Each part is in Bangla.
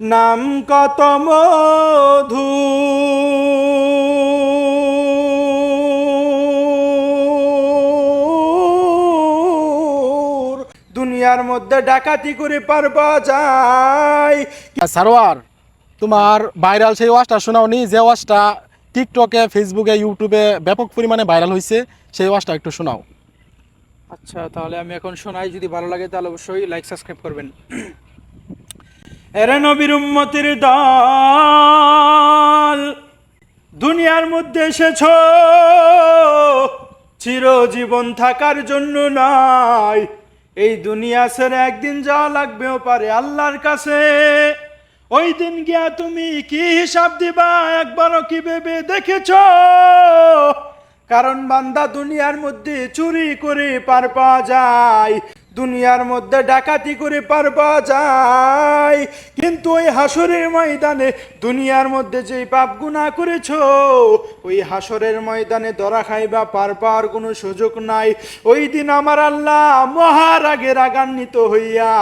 নাম কত মধু? দুনিয়ার মধ্যে ডাকাতি করে পারবা যায়। সারোয়ার, তোমার ভাইরাল সেই ওয়াজটা শোনাওনি, যে ওয়াজটা টিকটকে ফেসবুকে ইউটিউবে ব্যাপক পরিমাণে ভাইরাল হয়েছে সেই ওয়াজটা একটু শোনাও। আচ্ছা তাহলে আমি এখন শোনাই। যদি ভালো লাগে, তাহলে অবশ্যই লাইক সাবস্ক্রাইব করবেন। এরে নবীর উম্মতির দল, দুনিয়ার মধ্যে এসেছ, চিরজীবন থাকার জন্য নয় এই দুনিয়া ছেড়ে একদিন যাওয়া লাগবেও পারে আল্লাহর কাছে। ওই দিন গিয়া তুমি কি হিসাব দিবা, একবারও কি ভেবে দেখেছ? কারণ বান্দা দুনিয়ার মধ্যে চুরি করে পার পাওয়া যায়। দুনিয়ার মধ্যে ডাকাতি করে পার পাওয়া যায়। কিন্তু ওই হাসরের ময়দানে দুনিয়ার মধ্যে যে পাপ গুণা করেছ, ওই হাসরের ময়দানে দরা খাইবা পার পাওয়ার কোনো সুযোগ নাই। ওই দিন আমার আল্লাহ মহারাগে রাগান্বিত হইয়া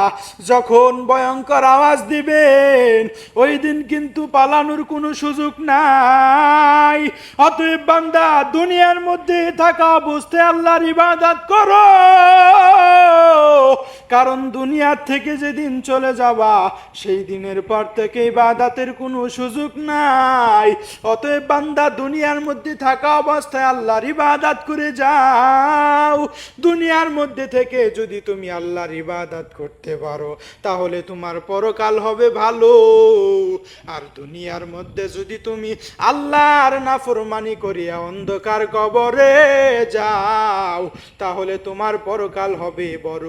যখন ভয়ঙ্কর আওয়াজ দিবেন, ওই দিন কিন্তু পালানোর কোনো সুযোগ নাই। অতএব বান্দা, দুনিয়ার মধ্যে থাকা বুঝতে আল্লাহর ইবাদত করো। কারণ দুনিয়ার থেকে যেদিন চলে যাবা সেই দিনের পর থেকে ইবাদাতের কোনো সুযোগ নাই। অতএব বান্দা দুনিয়ার মধ্যে থাকা অবস্থায় আল্লাহর ইবাদাত করে যাও। দুনিয়ার মধ্যে থেকে যদি তুমি আল্লাহর ইবাদাত করতে পারো, তাহলে তোমার পরকাল হবে ভালো। আর দুনিয়ার মধ্যে যদি তুমি আল্লাহর নাফরমানি করিয়া অন্ধকার কবরে যাও, তাহলে তোমার পরকাল হবে বড়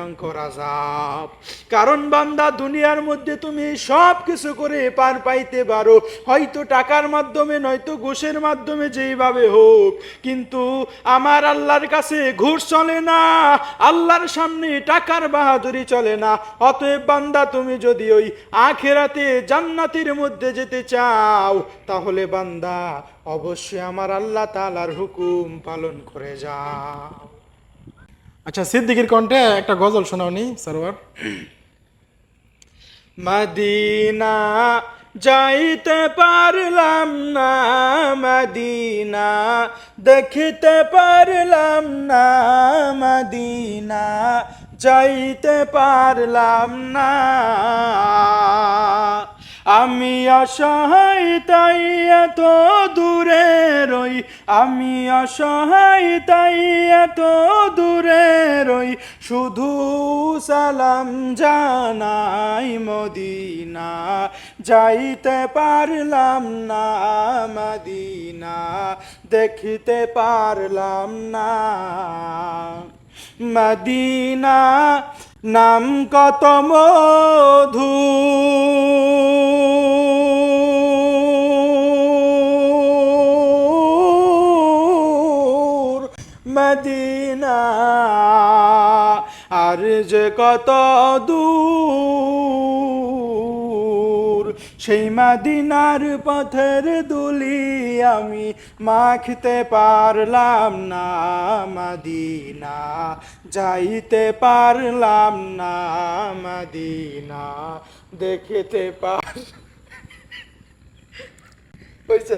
ভয়ঙ্কর আজাব কারণ বান্দা, দুনিয়ার মধ্যে তুমি সব কিছু করে পার পাইতে পারো। হয়তো টাকার মাধ্যমে, নয়তো ঘুষের মাধ্যমে যেইভাবে হোক। কিন্তু আমার আল্লাহর কাছে ঘুষ চলে না, আল্লাহর সামনে টাকার বাহাদুরি চলে না। অতএব বান্দা, তুমি যদি ওই আখেরাতে জান্নাতের মধ্যে যেতে চাও, তাহলে বান্দা, অবশ্যই আমার আল্লাহ তালার হুকুম পালন করে যাও। আচ্ছা সিদ্দিকির কণ্ঠে একটা গজল শোনাওনি, সারোয়ার। মদিনা যাইতে পারলাম না, মদিনা দেখিতে পারলাম না, মদিনা যাইতে পারলাম না। আমি অসহায়, তাই এত দূরে রই। আমি অসহায়, তাই এত দূরে রই। শুধু সালাম জানাই মদিনা। যাইতে পারলাম না মদিনা, দেখিতে পারলাম না মদিনা। নাম কত মধু মদিনা। আর যে কত দূর সেই মদিনার পথের দুলি আমি মাখতে পারলাম না। মদিনা যাইতে পারলাম না। মদিনা দেখিতে পার হয়েছে